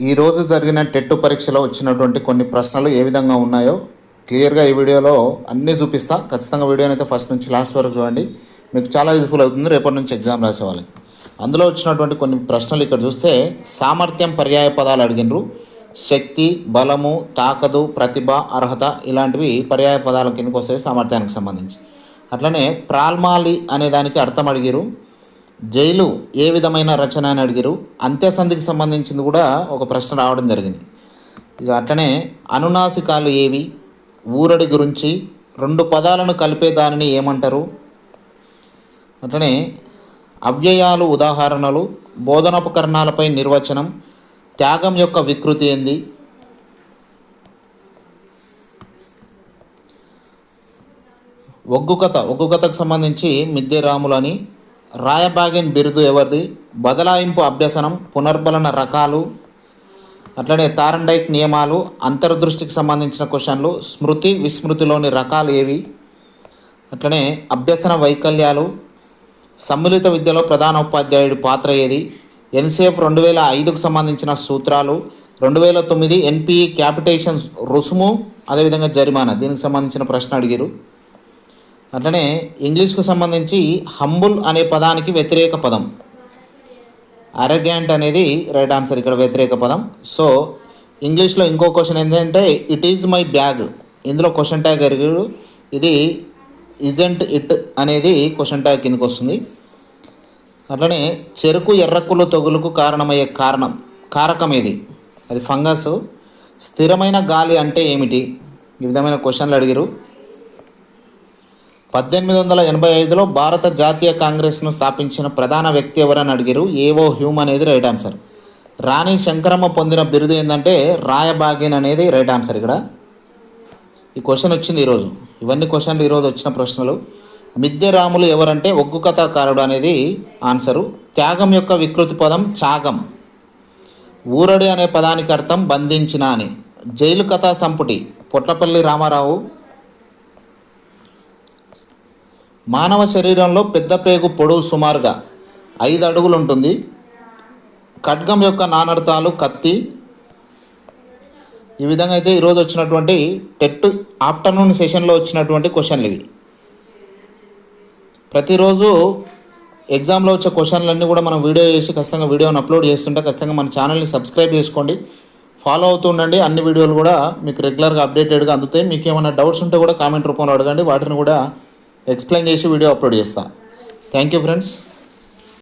ఈరోజు జరిగిన టెట్ పరీక్షలో వచ్చినటువంటి కొన్ని ప్రశ్నలు ఏ విధంగా ఉన్నాయో క్లియర్గా ఈ వీడియోలో అన్నీ చూపిస్తా. ఖచ్చితంగా వీడియోని అయితే ఫస్ట్ నుంచి లాస్ట్ వరకు చూడండి. మీకు చాలా యూజ్ఫుల్ అవుతుంది. రేపటి నుంచి ఎగ్జామ్ రాసేవాళ్ళకి అందులో వచ్చినటువంటి కొన్ని ప్రశ్నలు ఇక్కడ చూస్తే సామర్థ్యం పర్యాయ పదాలు అడిగినరు. శక్తి బలము తాకదు ప్రతిభ అర్హత ఇలాంటివి పర్యాయ పదాల కిందకు వస్తాయి సామర్థ్యానికి సంబంధించి. అట్లనే ప్రాల్మాలి అనే దానికి అర్థం అడిగిరు. జైలు ఏ విధమైన రచన అని అడిగారు? అంత్యసంధికి సంబంధించింది కూడా ఒక ప్రశ్న రావడం జరిగింది. ఇక అట్లనే అనునాసికాలు ఏవి? ఊరడి గురించి రెండు పదాలను కలిపే దానిని ఏమంటారు? అట్లనే అవ్యయాలు ఉదాహరణలు బోధనోపకరణాలపై నిర్వచనం త్యాగం యొక్క వికృతి ఏంది? ఒగ్గు కథ ఒగ్గు కథకు సంబంధించి మిద్దె రాములు అని రాయబాగిన్ బిరుదు ఎవరిది? బదలాయింపు అభ్యసనం పునర్బలన రకాలు అట్లనే తారండైక్ నియమాలు అంతర్దృష్టికి సంబంధించిన క్వశ్చన్లు స్మృతి విస్మృతిలోని రకాలు ఏవి? అట్లనే అభ్యసన వైకల్యాలు సమ్మిళిత విద్యలో ప్రధాన ఉపాధ్యాయుడి పాత్ర ఏది? ఎన్సిఎఫ్ రెండు వేల ఐదుకు సంబంధించిన సూత్రాలు రెండు వేల తొమ్మిది ఎన్పిఈ క్యాపిటేషన్ రుసుము అదేవిధంగా జరిమానా దీనికి సంబంధించిన ప్రశ్న అడిగారు. అట్లనే ఇంగ్లీష్కు సంబంధించి హంబుల్ అనే పదానికి వ్యతిరేక పదం. అరగ్యాంట్ అనేది రైట్ ఆన్సర్ ఇక్కడ వ్యతిరేక పదం. సో ఇంగ్లీష్లో ఇంకో క్వశ్చన్ ఏంటంటే ఇట్ ఈజ్ మై బ్యాగ్ ఇందులో క్వశ్చన్ ట్యాగ్ అడిగాడు ఇది ఇజెంట్ ఇట్ అనేది క్వశ్చన్ ట్యాగ్ కిందకి వస్తుంది. అట్లనే చెరుకు ఎర్రకులు తొగులుకు కారణమయ్యే కారణం కారకం ఏది? అది ఫంగస్. స్థిరమైన గాలి అంటే ఏమిటి? ఈ విధమైన క్వశ్చన్లు అడిగారు. పద్దెనిమిది వందల ఎనభై ఐదులో భారత జాతీయ కాంగ్రెస్ను స్థాపించిన ప్రధాన వ్యక్తి ఎవరని అడిగారు? ఏవో హ్యూమ్ అనేది రైట్ ఆన్సర్. రాణి శంకరమ్మ పొందిన బిరుదు ఏంటంటే రాయబాగిన్ అనేది రైట్ ఆన్సర్ ఇక్కడ. ఈ క్వశ్చన్ వచ్చింది ఈరోజు. ఇవన్నీ క్వశ్చన్లు ఈరోజు వచ్చిన ప్రశ్నలు. మిద్దె రాములు ఎవరంటే ఒగ్గు కథాకారుడు అనేది ఆన్సరు. త్యాగం యొక్క వికృతి పదం త్యాగం ఊరడి అనే పదానికి అర్థం బంధించిన అని. జైలు కథా సంపుటి. పొట్లపల్లి రామారావు మానవ శరీరంలో పెద్ద పేగు పొడవు సుమారుగా ఐదు అడుగులు ఉంటుంది ఖడ్గం యొక్క నానర్థాలు కత్తి. ఈ విధంగా అయితే ఈరోజు వచ్చినటువంటి టెట్ ఆఫ్టర్నూన్ సెషన్లో వచ్చినటువంటి క్వశ్చన్లు ఇవి. ప్రతిరోజు ఎగ్జామ్లో వచ్చే క్వశ్చన్లన్నీ కూడా మనం వీడియో చేసి ఖచ్చితంగా వీడియోని అప్లోడ్ చేస్తుంటే ఖచ్చితంగా మన ఛానల్ని సబ్స్క్రైబ్ చేసుకోండి. ఫాలో అవుతూ ఉండండి. అన్ని వీడియోలు కూడా మీకు రెగ్యులర్గా అప్డేటెడ్గా అందుతాయి. మీకు ఏమైనా డౌట్స్ ఉంటే కూడా కామెంట్ రూపంలో అడగండి. వాటిని కూడా ఎక్స్ప్లెయిన్ చేసి వీడియో అప్లోడ్ చేస్తాను థ్యాంక్ యూ ఫ్రెండ్స్